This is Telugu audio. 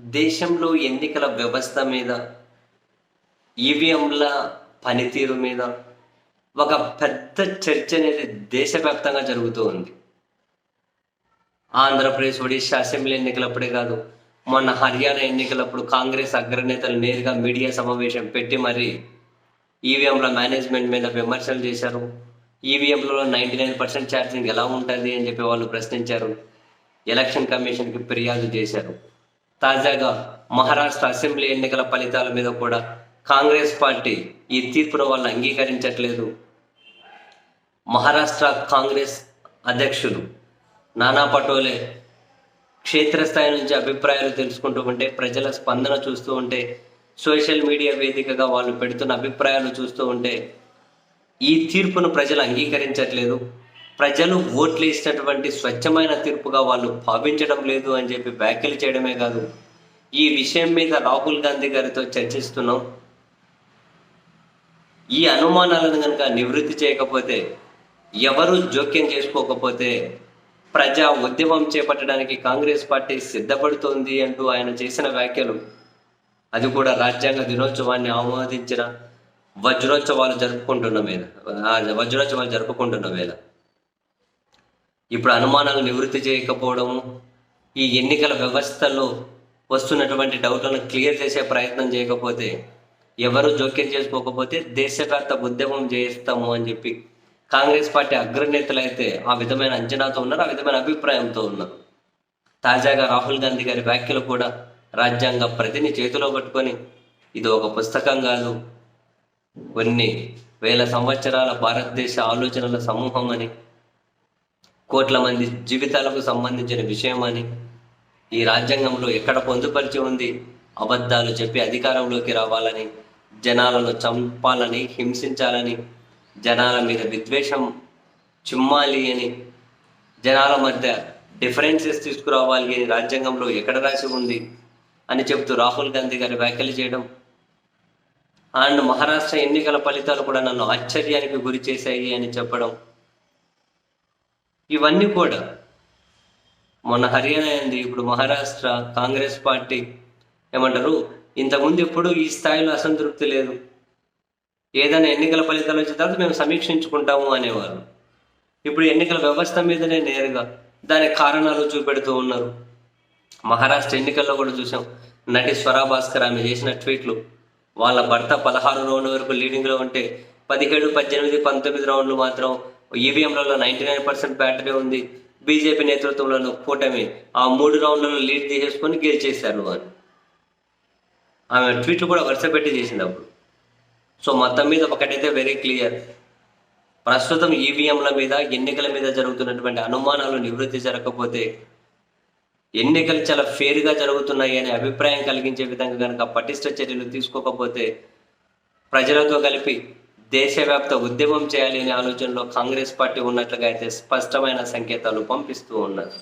దేశంలో ఎన్నికల వ్యవస్థ మీద ఈవీఎంల పనితీరు మీద ఒక పెద్ద చర్చ అనేది దేశవ్యాప్తంగా జరుగుతూ ఉంది. ఆంధ్రప్రదేశ్ ఒడిశా అసెంబ్లీ ఎన్నికలప్పుడే కాదు మొన్న హర్యానా ఎన్నికలప్పుడు కాంగ్రెస్ అగ్రనేతలు నేరుగా మీడియా సమావేశం పెట్టి మరి ఈవీఎంల మేనేజ్మెంట్ మీద విమర్శలు చేశారు. ఈవీఎంలలో నైంటీ నైన్ పర్సెంట్ ఛార్జింగ్ ఎలా ఉంటుంది అని చెప్పి వాళ్ళు ప్రశ్నించారు. ఎలక్షన్ కమిషన్కి ఫిర్యాదు చేశారు. తాజాగా మహారాష్ట్ర అసెంబ్లీ ఎన్నికల ఫలితాల మీద కూడా కాంగ్రెస్ పార్టీ ఈ తీర్పును వాళ్ళు అంగీకరించట్లేదు. మహారాష్ట్ర కాంగ్రెస్ అధ్యక్షులు నానా పటోలే క్షేత్రస్థాయి నుంచి అభిప్రాయాలు తెలుసుకుంటూ ఉంటే ప్రజల స్పందన చూస్తూ ఉంటే సోషల్ మీడియా వేదికగా వాళ్ళు పెడుతున్న అభిప్రాయాలు చూస్తూ ఉంటే ఈ తీర్పును ప్రజలు అంగీకరించట్లేదు. ప్రజలు ఓట్లు ఇచ్చినటువంటి స్వచ్ఛమైన తీర్పుగా వాళ్ళు భావించడం లేదు అని చెప్పి వ్యాఖ్యలు చేయడమే కాదు. ఈ విషయం మీద రాహుల్ గాంధీ గారితో చర్చిస్తున్నాం. ఈ అనుమానాలను కనుక నివృత్తి చేయకపోతే ఎవరు జోక్యం చేసుకోకపోతే ప్రజా ఉద్యమం చేపట్టడానికి కాంగ్రెస్ పార్టీ సిద్ధపడుతోంది అంటూ ఆయన చేసిన వ్యాఖ్యలు అది కూడా రాజ్యాంగ దినోత్సవాన్ని ఆమోదించిన వజ్రోత్సవాలు జరుపుకుంటున్న మీద వజ్రోత్సవాలు జరుపుకుంటున్న వేళ ఇప్పుడు అనుమానాలు నివృత్తి చేయకపోవడము ఈ ఎన్నికల వ్యవస్థలో వస్తున్నటువంటి డౌట్లను క్లియర్ చేసే ప్రయత్నం చేయకపోతే ఎవరు జోక్యం చేసుకోకపోతే దేశవ్యాప్త ఉద్యమం చేస్తాము అని చెప్పి కాంగ్రెస్ పార్టీ అగ్రనేతలు అయితే ఆ విధమైన అంచనాతో ఉన్నారు ఆ విధమైన అభిప్రాయంతో ఉన్నారు. తాజాగా రాహుల్ గాంధీ గారి వ్యాఖ్యలు కూడా రాజ్యాంగ ప్రతిని చేతిలో పట్టుకొని ఇది ఒక పుస్తకం కాదు కొన్ని వేల సంవత్సరాల భారతదేశ ఆలోచనల సమూహం అని కోట్ల మంది జీవితాలకు సంబంధించిన విషయం అని ఈ రాజ్యాంగంలో ఎక్కడ పొందుపరిచి ఉంది అబద్ధాలు చెప్పి అధికారంలోకి రావాలని జనాలను చంపాలని హింసించాలని జనాల మీద విద్వేషం చిమ్మాలి అని జనాల మధ్య డిఫరెన్సెస్ తీసుకురావాలి అని రాజ్యాంగంలో ఎక్కడ రాసి ఉంది అని చెప్తూ రాహుల్ గాంధీ గారి వ్యాఖ్యలు చేయడం. అండ్ మహారాష్ట్ర ఎన్నికల ఫలితాలు కూడా నన్ను ఆశ్చర్యానికి గురి చేశాయి అని చెప్పడం. ఇవన్నీ కూడా మొన్న హర్యానా అయింది ఇప్పుడు మహారాష్ట్ర కాంగ్రెస్ పార్టీ ఏమంటారు? ఇంతకుముందు ఎప్పుడు ఈ స్థాయిలో అసంతృప్తి లేదు. ఏదైనా ఎన్నికల ఫలితాలు వచ్చిన తర్వాత మేము సమీక్షించుకుంటాము అనేవారు. ఇప్పుడు ఎన్నికల వ్యవస్థ మీదనే నేరుగా దాని కారణాలు చూపెడుతూ ఉన్నారు. మహారాష్ట్ర ఎన్నికల్లో కూడా చూసాం నటి స్వరా భాస్కర్ ఆమె చేసిన ట్వీట్లు. వాళ్ళ భర్త పదహారు రౌండ్ల వరకు లీడింగ్లో ఉంటే పదిహేడు పద్దెనిమిది పంతొమ్మిది రౌండ్లు మాత్రం ఈవీఎంలలో నైంటీ నైన్ పర్సెంట్ బ్యాటరీ ఉంది. బీజేపీ నేతృత్వంలో కూటమి ఆ మూడు రౌండ్లలో లీడ్ తీసేసుకొని గెలిచేశారు అని ఆమె ట్వీట్లు కూడా వరుస పెట్టి చేసింది అప్పుడు. సో మొత్తం మీద ఒకటైతే వెరీ క్లియర్ ప్రస్తుతం ఈవీఎంల మీద ఎన్నికల మీద జరుగుతున్నటువంటి అనుమానాలు నివృత్తి జరగకపోతే ఎన్నికలు చాలా ఫేర్గా జరుగుతున్నాయి అనే అభిప్రాయం కలిగించే విధంగా కనుక పటిష్ట చర్యలు తీసుకోకపోతే ప్రజలతో కలిపి దేశవ్యాప్త ఉద్యమం చేయాలి అనే ఆలోచనలో కాంగ్రెస్ పార్టీ ఉన్నట్లుగా అయితే స్పష్టమైన సంకేతాలు పంపిస్తూ ఉన్నది.